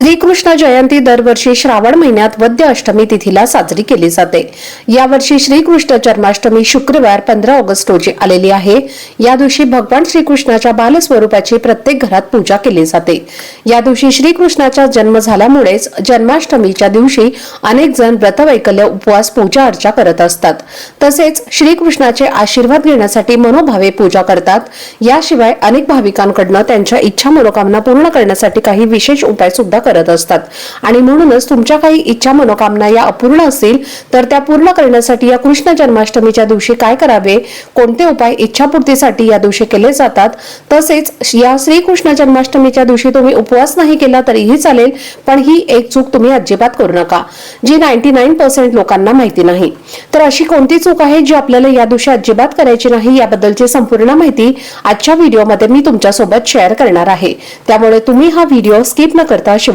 श्रीकृष्ण जयंती दरवर्षी श्रावण महिन्यात वद्य अष्टमी तिथीला साजरी केली जाते. यावर्षी श्रीकृष्ण जन्माष्टमी शुक्रवार पंधरा ऑगस्ट रोजी आलेली आहे. या दिवशी भगवान श्रीकृष्णाच्या बालस्वरूपाची प्रत्येक घरात पूजा केली जाते. या दिवशी श्रीकृष्णाचा जन्म झाल्यामुळेच जन्माष्टमीच्या दिवशी अनेक जण व्रतवैकल्य उपवास पूजा अर्चा करत असतात. तसेच श्रीकृष्णाचे आशीर्वाद घेण्यासाठी मनोभावे पूजा करतात. याशिवाय अनेक भाविकांकडनं त्यांच्या इच्छा मनोकामना पूर्ण करण्यासाठी काही विशेष उपाय सुद्धा करत असतात. आणि म्हणूनच तुमच्या काही इच्छा मनोकामना या अपूर्ण असतील तर त्या पूर्ण करण्यासाठी या कृष्ण जन्माष्टमीच्या दिवशी काय करावे? कोणते उपाय इच्छापूर्तीसाठी या दिवशी केले जातात? तसेच या श्रीकृष्ण जन्माष्टमीच्या दिवशी तुम्ही उपवास नाही केला तरीही चालेल पण ही एक चूक तुम्ही अजिबात करू नका जी नाईन्टी नाईन पर्सेंट लोकांना माहिती नाही. तर अशी कोणती चूक आहे जी आपल्याला या दिवशी अजिबात करायची नाही याबद्दलची संपूर्ण माहिती आजच्या व्हिडिओमध्ये मी तुमच्यासोबत शेअर करणार आहे. त्यामुळे तुम्ही हा व्हिडिओ स्किप न करता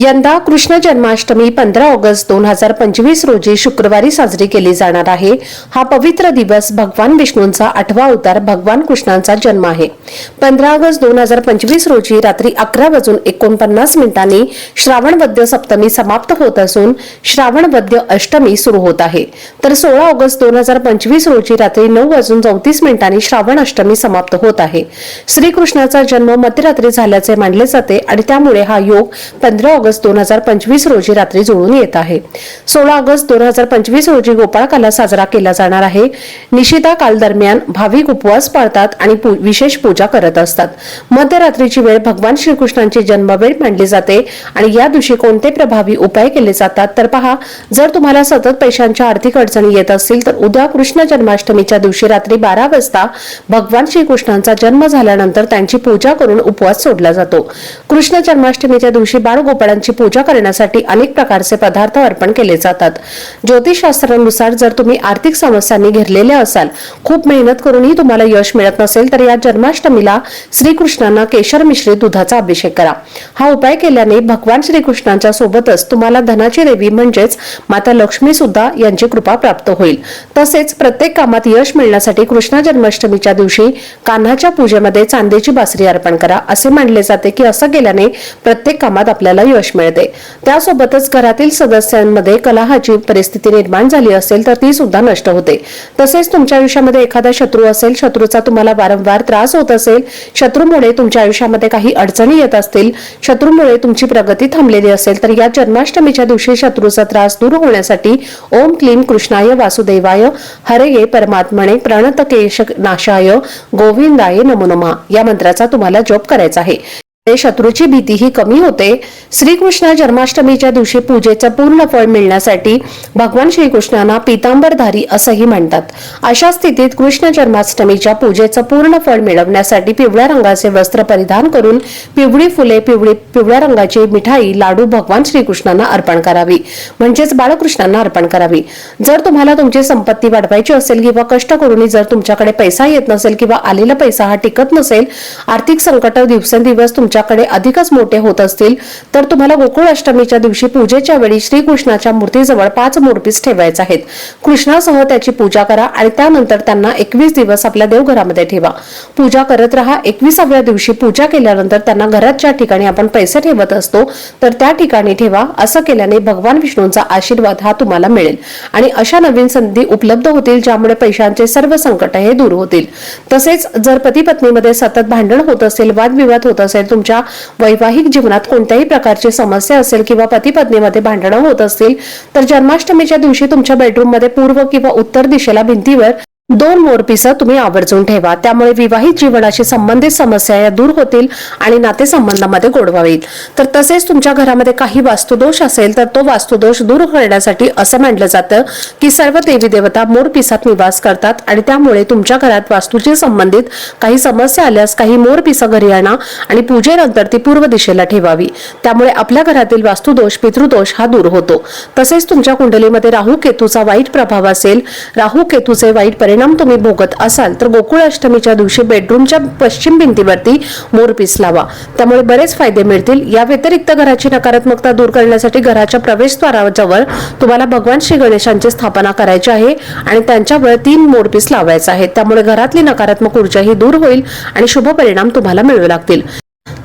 यंदा कृष्ण जन्माष्टमी पंधरा ऑगस्ट दोन हजार पंचवीस रोजी शुक्रवारी साजरी केली जाणार आहे. हा पवित्र दिवस भगवान विष्णूंचा आठवा अवतार भगवान कृष्णांचा जन्म आहे. पंधरा ऑगस्ट दोन हजार पंचवीस रोजी रात्री अकरा वाजून एकोणपन्नास मिनिटांनी श्रावण वद्य सप्तमी समाप्त होत असून श्रावण वद्य अष्टमी सुरू होत आहे. तर सोळा ऑगस्ट दोन हजार पंचवीस रोजी रात्री नऊ वाजून चौतीस मिनिटांनी श्रावण अष्टमी समाप्त होत आहे. श्रीकृष्णाचा जन्म मध्यरात्री झाल्याचे मानले जाते आणि त्यामुळे हा योग पंधरा ऑगस्ट दोन हजार पंचवीस रोजी रात्री जुळून येत आहे. सोळा ऑगस्ट दोन हजार पंचवीस रोजी गोपाळकाला साजरा केला जाणार आहे. निशिता काल दरम्यान भाविक उपवास पाळतात आणि विशेष पूजा करत असतात. मध्यरात्रीची वेळ भगवान श्रीकृष्णांची जन्मवेळ मानली जाते आणि या दिवशी कोणते प्रभावी उपाय केले जातात तर पहा जर तुम्हाला सतत पैशांच्या आर्थिक अडचणी येत असतील तर उद्या कृष्ण जन्माष्टमीच्या दिवशी रात्री बारा वाजता भगवान श्रीकृष्णांचा जन्म झाल्यानंतर त्यांची पूजा करून उपवास सोडला जातो. कृष्ण जन्माष्टमीच्या दिवशी बाळ गोपाळ देवतांची पूजा करण्यासाठी अनेक प्रकारचे पदार्थ अर्पण केले जातात. ज्योतिषशास्त्रानुसार जर तुम्ही आर्थिक समस्यांनी घेरलेले असाल खूप मेहनत करूनही तुम्हाला यश मिळत नसेल तर या जन्माष्टमीला श्रीकृष्णांना केशर मिश्रित दुधाचा अभिषेक करा. हा उपाय केल्याने भगवान श्रीकृष्णांच्या सोबतच तुम्हाला धनाची देवी म्हणजेच माता लक्ष्मी सुद्धा यांची कृपा प्राप्त होईल. तसेच प्रत्येक कामात यश मिळण्यासाठी कृष्ण जन्माष्टमीच्या दिवशी कान्हाच्या पूजेमध्ये चांदीची बासरी अर्पण करा. असे मानले जाते की असं केल्याने प्रत्येक कामात आपल्याला यश यश मिळते. त्यासोबतच घरातील सदस्यांमध्ये कलहाची परिस्थिती निर्माण झाली असेल तर ती सुद्धा नष्ट होते. तसेच तुमच्या आयुष्यामध्ये एखादा शत्रू असेल शत्रूचा तुम्हाला वारंवार त्रास होत असेल शत्रूमुळे तुमच्या आयुष्यामध्ये काही अडचणी येत असतील शत्रूमुळे तुमची प्रगती थांबलेली असेल तर या जन्माष्टमीच्या दिवशी शत्रूचा त्रास दूर होण्यासाठी ओम क्लीम कृष्णाय वासुदेवाय हरये परमात्मने प्रणतकेश नाशाय गोविंदाय नमो नमः. या मंत्राचा तुम्हाला जप करायचा आहे. शत्रूची भीतीही कमी होते. श्रीकृष्ण जन्माष्टमीच्या दिवशी पूजेचं पूर्ण फळ मिळण्यासाठी भगवान श्रीकृष्णांना पितांबरधारी असंही म्हणतात. अशा स्थितीत कृष्ण जन्माष्टमीच्या पूजेचं पूर्ण फळ मिळवण्यासाठी पिवळ्या रंगाचे वस्त्र परिधान करून पिवळी फुले पिवळी पिवळ्या रंगाची मिठाई लाडू भगवान श्रीकृष्णांना अर्पण करावी. म्हणजेच बाळकृष्णांना अर्पण करावी. जर तुम्हाला तुमची संपत्ती वाढवायची असेल किंवा कष्ट करून जर तुमच्याकडे पैसा येत नसेल किंवा आलेला पैसा हा टिकत नसेल आर्थिक संकट दिवसेंदिवस तुमच्याकडे अधिकच मोठे होत असतील तर तुम्हाला गोकुळ अष्टमीच्या दिवशी पूजेच्या वेळी श्रीकृष्णाच्या मूर्तीजवळ पाच मूर्तीस ठेवायचे आहेत. कृष्णासह त्याची पूजा करा आणि त्यानंतर त्यांना एकवीस दिवस आपल्या देवघरामध्ये ठेवा. पूजा करत राहा. एकविसाव्या दिवशी पूजा केल्यानंतर त्यांना घरात ज्या ठिकाणी आपण पैसे ठेवत असतो तर त्या ठिकाणी ठेवा. असं केल्याने भगवान विष्णूंचा आशीर्वाद हा तुम्हाला मिळेल. आणि अशा नवीन संधी उपलब्ध होतील ज्यामुळे पैशांचे सर्व संकट हे दूर होतील. तसेच जर पती पत्नीमध्ये सतत भांडण होत असेल वादविवाद होत असेल तुमच्या वैवाहिक जीवनात कोणत्याही प्रकारची समस्या असेल किंवा पती पत्नीमध्ये भांडणं होत असतील तर जन्माष्टमीच्या दिवशी तुमच्या बेडरूममध्ये पूर्व किंवा उत्तर दिशेला भिंतीवर दोन मोरपिसं तुम्ही आवर्जून ठेवा. त्यामुळे विवाहित जीवनाशी संबंधित समस्या या दूर होतील आणि नातेसंबंधामध्ये गोडवा येईल तर तसेच तुमच्या घरामध्ये काही वास्तुदोष असेल तर तो वास्तुदोष दूर करण्यासाठी असं मानलं जातं की सर्व देवी देवता मोरपिसात निवास करतात आणि त्यामुळे तुमच्या घरात वास्तूशी संबंधित काही समस्या आल्यास काही मोरपिसं घरी आणा आणि पूजेनंतर ती पूर्व दिशेला ठेवावी. त्यामुळे आपल्या घरातील वास्तुदोष पितृदोष हा दूर होतो. तसेच तुमच्या कुंडलीमध्ये राहू केतूचा वाईट प्रभाव असेल राहू केतूचे वाईट परिणाम तुम्ही भोगत असाल तर गोकुळ अष्टमीच्या दिवशी बेडरूमच्या पश्चिम भिंतीवरती मोरपीस लावा त्यामुळे बरेच फायदे मिळतील. या व्यतिरिक्त घराची नकारात्मकता दूर करण्यासाठी घराच्या प्रवेशद्वाराजवळ तुम्हाला भगवान श्री गणेशांची स्थापना करायची आहे आणि त्यांच्यावर तीन मोरपीस लावायचे आहेत. त्यामुळे घरातली नकारात्मक ऊर्जा ही दूर होईल आणि शुभ परिणाम तुम्हाला मिळू लागतील.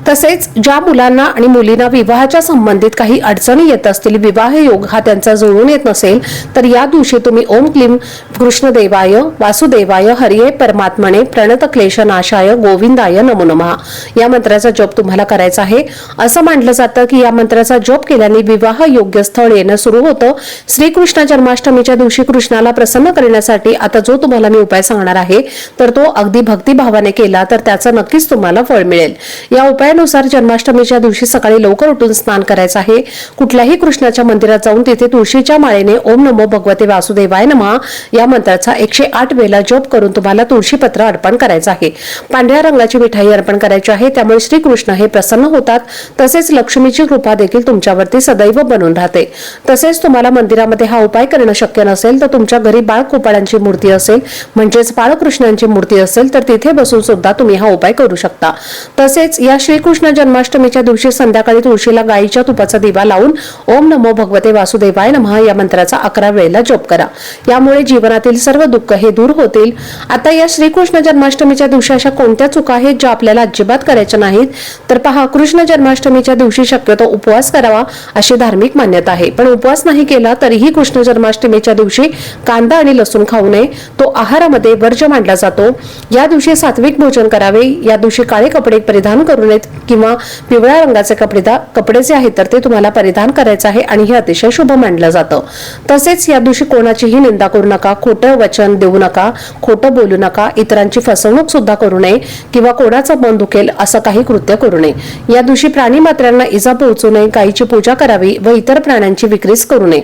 तसेच ज्या मुलांना आणि मुलींना विवाहाच्या संबंधित काही अडचणी येत असतील विवाह योग हा त्यांचा जुळून येत नसेल तर या दिवशी तुम्ही ओम क्लीम कृष्णदेवाय वासुदेवाय हरिये परमात्मने प्रणत क्लेश नाशाय गोविंदाय नमो नमः. या मंत्राचा जप तुम्हाला करायचा आहे. असं मानलं जातं की या मंत्राचा जप केल्याने विवाह योग्य स्थळ येणं सुरू होतं. श्रीकृष्ण जन्माष्टमीच्या दिवशी कृष्णाला प्रसन्न करण्यासाठी आता जो तुम्हाला मी उपाय सांगणार आहे तर तो अगदी भक्तिभावाने केला तर त्याचं नक्कीच तुम्हाला फळ मिळेल. या उपाय उपायानुसार जन्माष्टमीच्या दिवशी सकाळी लवकर उठून स्नान करायचं आहे. कुठल्याही कृष्णाच्या मंदिरात जाऊन तिथे तुळशीच्या माळेने ओम नमो भगवते वासुदेवाय नमः या मंत्राचा एकशे आठ वेळा जप करून तुम्हाला तुळशीपत्र अर्पण करायचं आहे. पांढऱ्या रंगाची मिठाई अर्पण करायची आहे. त्यामुळे श्रीकृष्ण हे प्रसन्न होतात. तसेच लक्ष्मीची कृपा देखील तुमच्यावरती सदैव बनून राहते. तसेच तुम्हाला मंदिरामध्ये हा उपाय करणं शक्य नसेल तर तुमच्या घरी बाळकुपाळांची मूर्ती असेल म्हणजेच बाळकृष्णांची मूर्ती असेल तर तिथे बसून सुद्धा तुम्ही हा उपाय करू शकता. तसेच या श्रीकृष्ण जन्माष्टमीच्या दिवशी संध्याकाळी तुळशीला गायीच्या तुपाचा दिवा लावून ओम नमो भगवते वासुदेवाय नमः या मंत्राचा अकरा वेळेला जप करा. यामुळे जीवनातील सर्व दुःख हे दूर होतील. आता या श्रीकृष्ण जन्माष्टमीच्या दिवशी अशा कोणत्या चुका आहेत ज्या आपल्याला अजिबात करायच्या नाहीत? तर पहा कृष्ण जन्माष्टमीच्या दिवशी शक्यतो उपवास करावा अशी धार्मिक मान्यता आहे. पण उपवास नाही केला तरीही कृष्ण जन्माष्टमीच्या दिवशी कांदा आणि लसूण खाऊ नये. तो आहारामध्ये वर्ज मांडला जातो. या दिवशी सात्विक भोजन करावे. या दिवशी काळे कपडे परिधान करू नयेत. किंवा पिवळ्या रंगाचे कपडे कपडे जे आहेत तर ते तुम्हाला परिधान करायचं आहे आणि हे अतिशय शुभ मानलं जातं. तसेच या दिवशी कोणाचीही निंदा करू नका खोटं वचन देऊ नका खोटं बोलू नका इतरांची फसवणूक सुद्धा करू नये किंवा कोणाचं मन दुखेल असं काही कृत्य करू नये. या दिवशी प्राणी मात्रांना इजा पोहोचू नये गायीची पूजा करावी व इतर प्राण्यांची विक्रीच करू नये.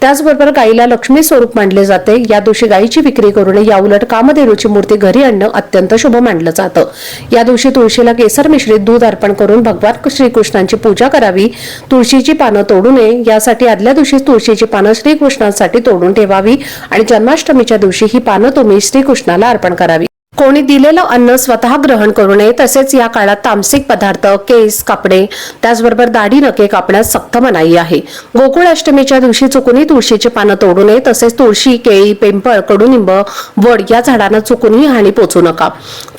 त्याचबरोबर गायीला लक्ष्मी स्वरूप मानले जाते. या दिवशी गायीची विक्री करू नये. या उलट कामधेनूची मूर्ती घरी आणणं अत्यंत शुभ मानलं जातं. या दिवशी तुळशीला केसर मिश्रित दूध अर्पण करून भगवान श्रीकृष्णांची पूजा करावी. तुळशीची पानं तोडू नये यासाठी आदल्या दिवशी तुळशीची पानं श्रीकृष्णांसाठी तोडून ठेवावी आणि जन्माष्टमीच्या दिवशी ही पानं तुम्ही श्रीकृष्णाला अर्पण करावी. कोणी दिलेलं अन्न स्वतः ग्रहण करू नये तसेच या काळात तामसिक पदार्थ केस कापणे त्याचबरोबर दाढी नके कापण्यास सक्त मनाई आहे. गोकुळ अष्टमीच्या दिवशी चुकूनही तुळशीची पानं तोडू नये तसेच तुळशी केळी पेंपळ कडुनिंब वड या झाडांना चुकूनही हानी पोचू नका.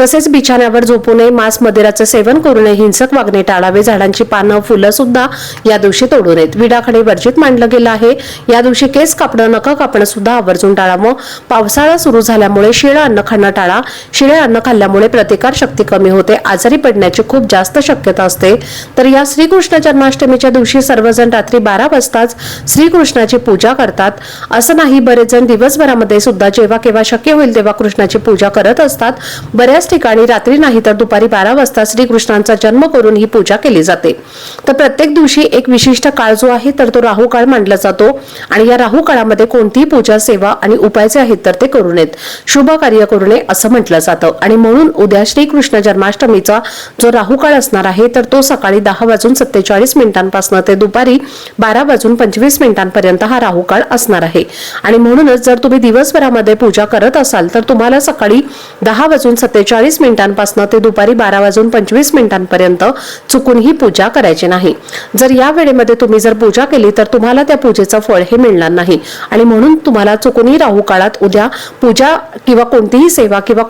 तसेच बिछाण्यावर झोपू नये मांस मदिराचे सेवन करू नये हिंसक वागणे टाळावे झाडांची पानं फुलं सुद्धा या दिवशी तोडू नयेत. विडाखडे वर्जित मांडलं गेलं आहे. या दिवशी केस कापणं नका कापणं सुद्धा आवर्जून टाळावं. पावसाळा सुरू झाल्यामुळे शिळं अन्न खाणं टाळा. शिळे अन्न खाल्ल्यामुळे प्रतिकार शक्ती कमी होते आजारी पडण्याची खूप जास्त शक्यता असते. तर या श्रीकृष्ण जन्माष्टमीच्या दिवशी सर्वजण रात्री बारा वाजताच श्रीकृष्णाची पूजा करतात. असं नाही बरेच जण दिवसभरामध्ये सुद्धा जेव्हा केव्हा शक्य होईल तेव्हा कृष्णाची पूजा करत असतात. बऱ्याच ठिकाणी रात्री नाही तर दुपारी बारा वाजता श्रीकृष्णांचा जन्म करून ही पूजा केली जाते. तर प्रत्येक दिवशी एक विशिष्ट काळ जो आहे तर तो राहू काळ मानला जातो. आणि या राहू काळामध्ये कोणतीही पूजा सेवा आणि उपाय जे आहेत तर ते करू नयेत. शुभ कार्य करू नये असं म्हटलं जातं. आणि म्हणून उद्या श्रीकृष्ण जन्माष्टमीचा जो राहुकाळ असणार आहे तर तो सकाळी दहा वाजून सत्तेचाळीस मिनिटांपासून ते दुपारी बारा वाजून पंचवीस मिनिटांपर्यंत हा राहुकाळ असणार आहे. आणि म्हणूनच जर तुम्ही दिवसभरामध्ये पूजा करत असाल तर तुम्हाला सकाळी दहा वाजून सत्तेचाळीस मिनिटांपासून ते दुपारी बारा वाजून पंचवीस मिनिटांपर्यंत चुकून ही पूजा करायची नाही. जर या वेळेमध्ये तुम्ही जर पूजा केली तर तुम्हाला त्या पूजेचं फळ हे मिळणार नाही. आणि म्हणून तुम्हाला चुकूनही राहू काळात उद्या पूजा किंवा कोणतीही सेवा किंवा